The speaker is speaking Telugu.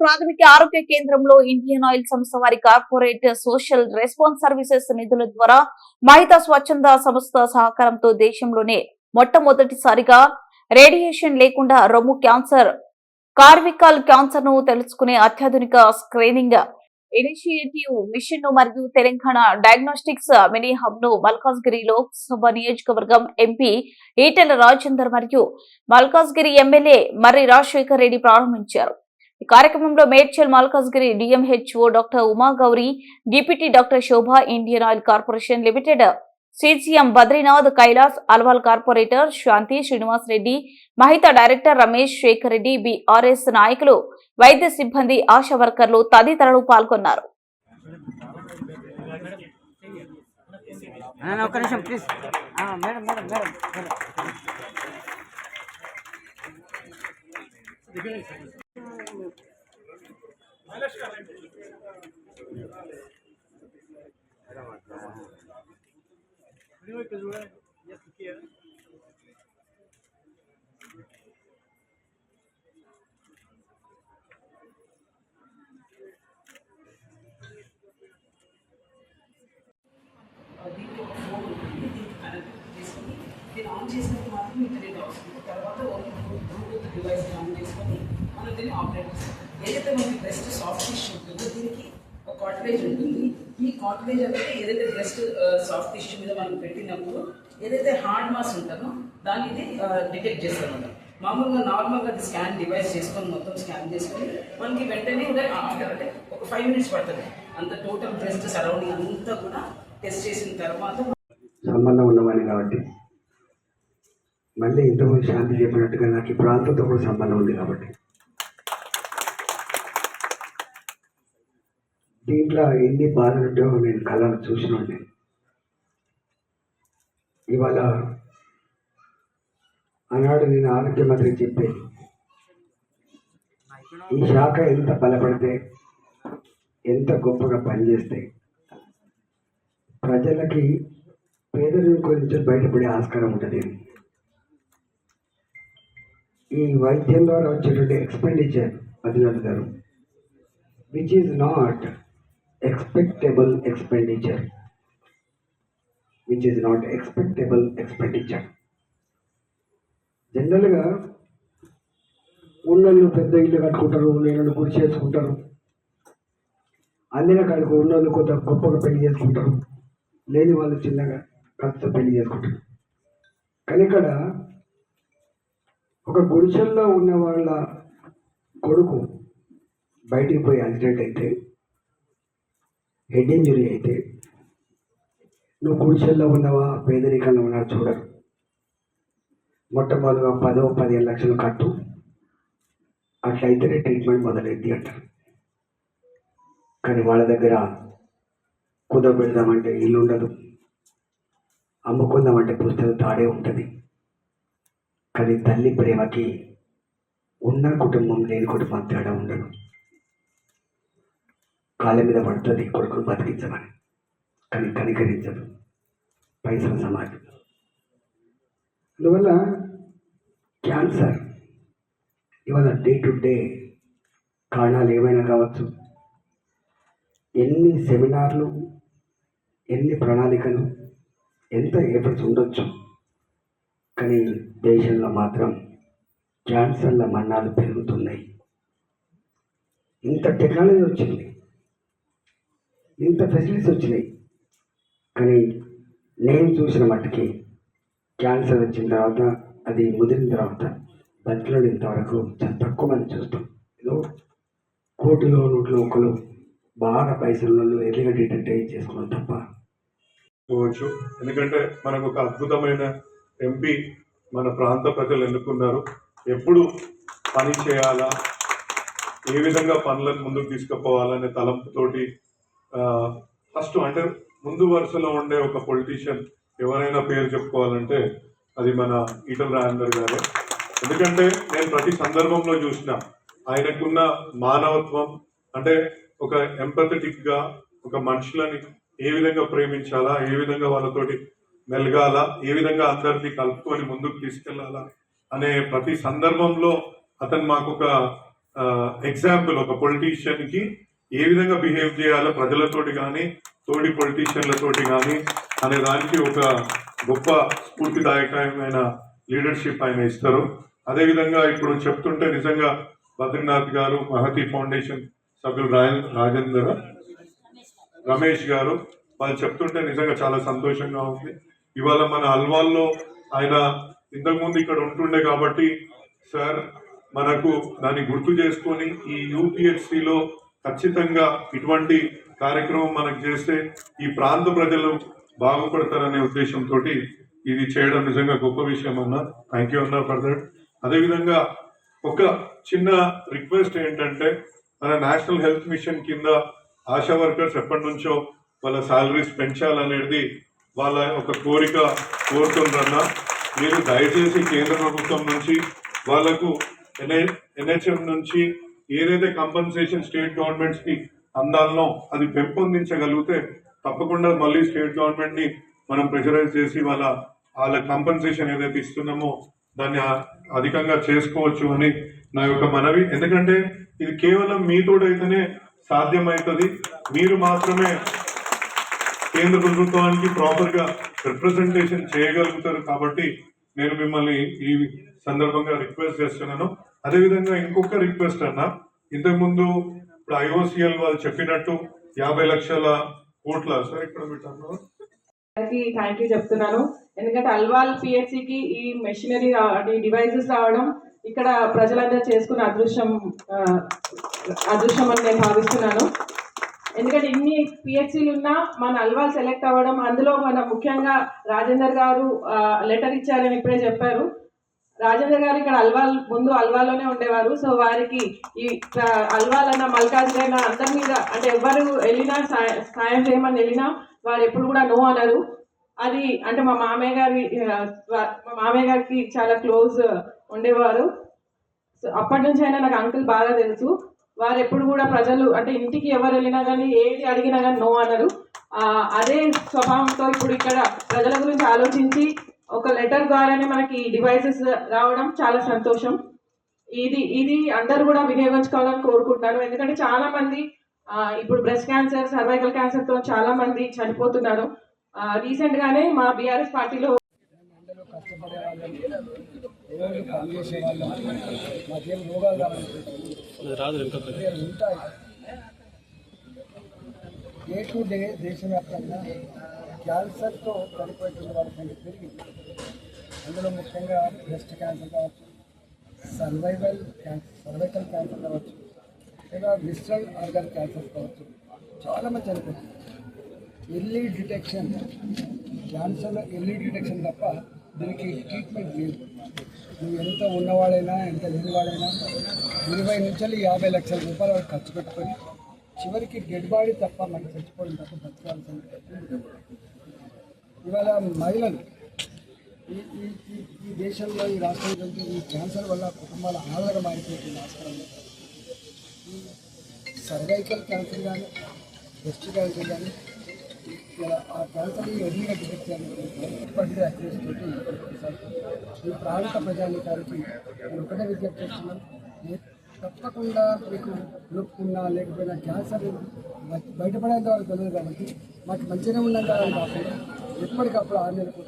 ప్రాథమిక ఆరోగ్య కేంద్రంలో ఇండియన్ ఆయిల్ సంస్థ వారి కార్పొరేట్ సోషల్ రెస్పాన్స్ సర్వీసెస్ నిధుల ద్వారా మహితా స్వచ్ఛంద సంస్థ సహకారంతో దేశంలోనే మొట్టమొదటిసారిగా రేడియేషన్ లేకుండా రొమ్ము క్యాన్సర్ కార్వికల్ క్యాన్సర్ను తెలుసుకునే అత్యాధునిక స్క్రీనింగ్ ఇనిషియేటివ్ మిషన్ను మరియు తెలంగాణ డయాగ్నోస్టిక్స్ మినీ హబ్ను మల్కాజ్గిరి లోక్సభ నియోజకవర్గం ఎంపీ ఈటెల రాజేందర్ మరియు మల్కాజ్గిరి ఎమ్మెల్యే మర్రి రాజశేఖర్ రెడ్డి ప్రారంభించారు. ఈ కార్యక్రమంలో Medchal Malkajgiri DMHO doctor Uma Gowri deputy doctor Shobha Indian oil corporation limited CGM Badrinath Kailas Alwal corporator Shanti Srinivas Reddy Mahita director Ramesh Shekhar Reddy BRS నాయకులు వైద్య సిబ్బంది ఆశా వర్కర్లు తదితరులు పాల్గొన్నారు. ఒక్క నిమిషం please madam madam madam madam. దీనికి ఒక ఫోన్ ఉంటుంది దీనికి కనెక్ట్ చేసుకొని దీన్ని ఆన్ చేసినప్పుడు మాత్రం ఇంటర్నెట్ వస్తుంది తర్వాత ఓన్లీ బ్లూటూత్ డివైస్ ఆన్ చేసుకొని మనం దీన్ని ఆపరేట్ చేస్తాం ఏదైతే మనకి బ్రెస్ట్ సాఫ్ట్ టిష్యూ ఉంటుందో దీనికి ఒక కాటరేజ్ ఉంటుంది. ఈ కాటరేజ్ అనేది ఏదైతే బ్రెస్ట్ సాఫ్ట్ టిష్యూ మీద మనం పెట్టినప్పుడు ఏదైతే హార్డ్ మాస్ ఉంటుందో దాన్ని ఇది డిటెక్ట్ చేస్తామన్నమాట మామూలుగా నార్మల్గా అది స్కాన్ డివైస్ చేసుకొని మొత్తం స్కాన్ చేసుకొని మనకి వెంటనే ఆఫ్టర్ అంటే ఒక ఫైవ్ మినిట్స్ పడుతుంది. అంత టోటల్ బ్రెస్ట్ సరౌండింగ్ అంతా కూడా టెస్ట్ చేసిన తర్వాత సంబంధం ఉన్నవాడిని కాబట్టి మళ్ళీ ఇంతకుముందు శాంతి చెప్పినట్టుగా నాకు ఈ ప్రాంతంతో కూడా సంబంధం ఉంది కాబట్టి. దీంట్లో ఎన్ని బాధలు ఉంటాయో నేను కళ్ళను చూసినాను నేను ఇవాళ ఆనాడు నేను ఆరోగ్య మంత్రి చెప్పేది ఈ శాఖ ఎంత బలపడితే ఎంత గొప్పగా పనిచేస్తే ప్రజలకి పేదరికం నుంచి బయటపడే ఆస్కారం ఉంటుంది. ఈ వైద్యం ద్వారా వచ్చేటువంటి ఎక్స్పెండిచర్ అది గారు which is not expectable expenditure which is not expectable expenditure జనరల్గా ఉన్నోళ్ళు పెద్ద ఇల్లు కట్టుకుంటారు నేను గుడి చేసుకుంటారు. అందిన కాడికి ఉన్నోళ్ళు కొంత గొప్పగా పెళ్ళి చేసుకుంటారు. లేని వాళ్ళు చిన్నగా ఖర్చుతో పెళ్ళి చేసుకుంటారు. కానీ ఇక్కడ ఒక గుడిసెల్లో ఉన్న వాళ్ళ కొడుకు బయటికి పోయి యాక్సిడెంట్ అయితే హెడ్ ఇంజురీ అయితే నువ్వు గుడిసెల్లో ఉన్నావా పేదరికంలో ఉన్నావా చూడరు మొట్టమొదటిగా పదో పదిహేను లక్షలు కట్టు. అట్లయితేనే ట్రీట్మెంట్ మొదలైద్ది అంటారు కానీ వాళ్ళ దగ్గర కుదరబెడదామంటే ఇల్లు ఉండదు. అమ్ముకుందామంటే పుస్తకం తాడే ఉంటుంది. కానీ తల్లి ప్రేమకి ఉన్న కుటుంబం లేని కుటుంబం తేడా ఉండదు. కాళ్ళ మీద పడుతుంది కొడుకును బతికించమని. కానీ కనికరించదు. పైసల సమాజం అందువల్ల క్యాన్సర్ ఇవాళ డే టు డే కారణాలు ఏమైనా కావచ్చు? ఎన్ని సెమినార్లు ఎన్ని ప్రణాళికలు ఎంత ఎఫర్ట్స్ ఉండొచ్చు? కానీ దేశంలో మాత్రం క్యాన్సర్ల మరణాలు పెరుగుతున్నాయి. ఇంత టెక్నాలజీ వచ్చింది. ఇంత ఫెసిలిటీస్ వచ్చినాయి. కానీ నేను చూసిన మట్టుకి క్యాన్సర్ వచ్చిన తర్వాత అది ముదిరిన తర్వాత బతిలో ఇంతవరకు చాలా తక్కువ మంది చూస్తాం. ఏదో కోటిలో నూట్లో ఒకరు బాగా పైసల్లో ఎర్లీగా చేసుకోవాలి తప్ప. పోవచ్చు. ఎందుకంటే మనకు ఒక అద్భుతమైన ఎంపీ మన ప్రాంత ప్రజలు ఎన్నుకున్నారు. ఎప్పుడు పని చేయాలా? ఏ విధంగా పనులను ముందుకు తీసుకుపోవాలనే తలంపుతోటి ఫస్ట్ అంటే ముందు వరుసలో ఉండే ఒక పొలిటీషియన్ ఎవరైనా పేరు చెప్పుకోవాలంటే అది మన ఈటల రాజేందర్ గారే. ఎందుకంటే నేను ప్రతి సందర్భంలో చూసిన ఆయనకున్న మానవత్వం అంటే ఒక ఎంపథటిక్గా ఒక మనుషులని ఏ విధంగా ప్రేమించాలా ఏ విధంగా వాళ్ళతోటి మెలగాల ఏ విధంగా అందరినీ కలుపుకొని ముందుకు తీసుకెళ్ళాలా అనే ప్రతి సందర్భంలో అతను మాకు ఒక ఎగ్జాంపుల్ ఒక పొలిటీషియన్కి ఏ విధంగా బిహేవ్ చేయాలో ప్రజలతోటి కానీ తోటి పొలిటీషియన్లతోటి కానీ అనే దానికి ఒక గొప్ప స్ఫూర్తిదాయకమైన లీడర్షిప్ ఆయన ఇస్తారు. అదేవిధంగా ఇప్పుడు చెప్తుంటే నిజంగా బద్రీనాథ్ గారు మహతి ఫౌండేషన్ సభ్యులు రాయ రాజేందర్ రమేష్ గారు వాళ్ళు చెప్తుంటే నిజంగా చాలా సంతోషంగా ఉంది. ఇవాళ మన అల్వాల్లో ఆయన ఇంతకుముందు ఇక్కడ ఉంటుండే కాబట్టి సార్ మనకు దాన్ని గుర్తు చేసుకొని ఈ యూపీఎస్సిలో ఖచ్చితంగా ఇటువంటి కార్యక్రమం మనకు చేస్తే ఈ ప్రాంత ప్రజలు బాగుపడతారనే ఉద్దేశంతో ఇది చేయడం నిజంగా గొప్ప విషయం అన్న. థ్యాంక్ యూ అన్న ఫర్ దట్ అదేవిధంగా ఒక చిన్న రిక్వెస్ట్ ఏంటంటే మన నేషనల్ హెల్త్ మిషన్ కింద ఆశా వర్కర్స్ ఎప్పటి నుంచో వాళ్ళ సాలరీస్ పెంచాలనేది వాళ్ళ ఒక కోరిక కోరుతుందన్న మీరు దయచేసి కేంద్ర ప్రభుత్వం నుంచి వాళ్ళకు ఎన్హెచ్ఎం నుంచి ఏదైతే కంపన్సేషన్ స్టేట్ గవర్నమెంట్స్కి అందాలనో అది పెంపొందించగలిగితే తప్పకుండా మళ్ళీ స్టేట్ గవర్నమెంట్ని మనం ప్రెషరైజ్ చేసి వాళ్ళ వాళ్ళ కంపన్సేషన్ ఏదైతే ఇస్తున్నామో దాన్ని అధికంగా చేసుకోవచ్చు అని నా యొక్క మనవి. ఎందుకంటే ఇది కేవలం మీతోడైతేనే సాధ్యమవుతుంది మీరు మాత్రమే కేంద్ర ప్రభుత్వానికి ప్రాపర్గా రిప్రజెంటేషన్ చేయగలుగుతారు కాబట్టి నేను మిమ్మల్ని ఈ సందర్భంగా రిక్వెస్ట్ చేస్తున్నాను. అదేవిధంగా ఇంకొక రిక్వెస్ట్ అన్న. ఇంతకుముందు ఇప్పుడు ఐఓసిఎల్ వాళ్ళు చెప్పినట్టు యాభై లక్షల కోట్ల సార్ ఇక్కడ పెట్టాను థ్యాంక్ యూ చెప్తున్నాను. ఎందుకంటే అల్వాల్ పిహెచ్సికి ఈ మెషినరీ ఈ డివైసెస్ రావడం ఇక్కడ ప్రజలందరూ చేసుకున్న అదృశ్యం అదృశ్యం అని నేను భావిస్తున్నాను. ఎందుకంటే ఇన్ని పిహెచ్సీలు ఉన్నా మన అల్వాల్ సెలెక్ట్ అవ్వడం అందులో మన ముఖ్యంగా రాజేందర్ గారు లెటర్ ఇచ్చారని ఇప్పుడే చెప్పారు. రాజేంద్ర గారు ఇక్కడ అల్వాల్ ముందు అల్వాలోనే ఉండేవారు. సో వారికి ఈ ఆ, అల్వాల్ అన్న మల్కాజ్ అయినా అందరి మీద అంటే ఎవరు వెళ్ళినా సాయం చేయమని వెళ్ళినా వారు ఎప్పుడు కూడా నో అనరు. అది అంటే మా మామయ్య గారి మా మామయ్య గారికి చాలా క్లోజ్ ఉండేవారు. సో అప్పటి నుంచి అయినా నాకు అంకుల్ బాగా తెలుసు. వారు ఎప్పుడు కూడా ప్రజలు అంటే ఇంటికి ఎవరు వెళ్ళినా కానీ ఏది అడిగినా కానీ నో అనరు. అదే స్వభావంతో ఇప్పుడు ఇక్కడ ప్రజల గురించి ఆలోచించి ఒక లెటర్ ద్వారానే మనకి డివైసెస్ రావడం చాలా సంతోషం. ఇది ఇది అందరు కూడా వినియోగించుకోవాలని కోరుకుంటున్నారు. ఎందుకంటే చాలా మంది ఇప్పుడు బ్రెస్ట్ క్యాన్సర్ సర్వైకల్ క్యాన్సర్తో చాలా మంది చనిపోతున్నారు. రీసెంట్ గానే మా బీఆర్ఎస్ పార్టీలో టు డే దేశవ్యాప్తంగా క్యాన్సర్తో చనిపోయేటువంటి వాళ్ళ సంఖ్య పెరిగింది. అందులో ముఖ్యంగా బ్రెస్ట్ క్యాన్సర్ కావచ్చు సర్వైవల్ క్యాన్సర్ సర్వైకల్ క్యాన్సర్ కావచ్చు లేదా విస్ట్రల్ ఆర్గన్ క్యాన్సర్ కావచ్చు. చాలామంది చనిపోతుంది early detection cancer early detection తప్ప దీనికి ట్రీట్మెంట్ లేదు. నువ్వు ఎంత ఉన్నవాడైనా ఎంత లేనివాడైనా ఇరవై నుంచి యాభై లక్షల రూపాయలు వాడు ఖర్చు పెట్టుకొని చివరికి డెడ్ బాడీ తప్ప మనకి చచ్చిపోవడం తప్ప బతకాల్సిన ఇవాళ మహిళలు ఈ ఈ ఈ- దేశంలో ఈ రాష్ట్రంలో ఈ క్యాన్సర్ వల్ల కుటుంబాల ఆధారం మారిపోతుంది రాష్ట్రంలో ఈ సర్వైకల్ క్యాన్సర్ కానీ బ్రెస్ట్ క్యాన్సర్ కానీ ఇలా ఆ క్యాన్సర్ ఎర్లీగా డిటెక్ట్ చేయాలి అక్యూస్ తోటి ఈ ప్రాంత ప్రజానికానికి నేను ఒకటే విజ్ఞప్తి చేస్తున్నాను. తప్పకుండా మీకు నొప్పున్నా లేకపోయినా క్యాన్సర్ బయటపడేంత వరకు తెలియదు కాబట్టి మాకు మంచిగా ఉన్నంత కాకుండా ఎప్పటికప్పుడు ఆరు నెలలకు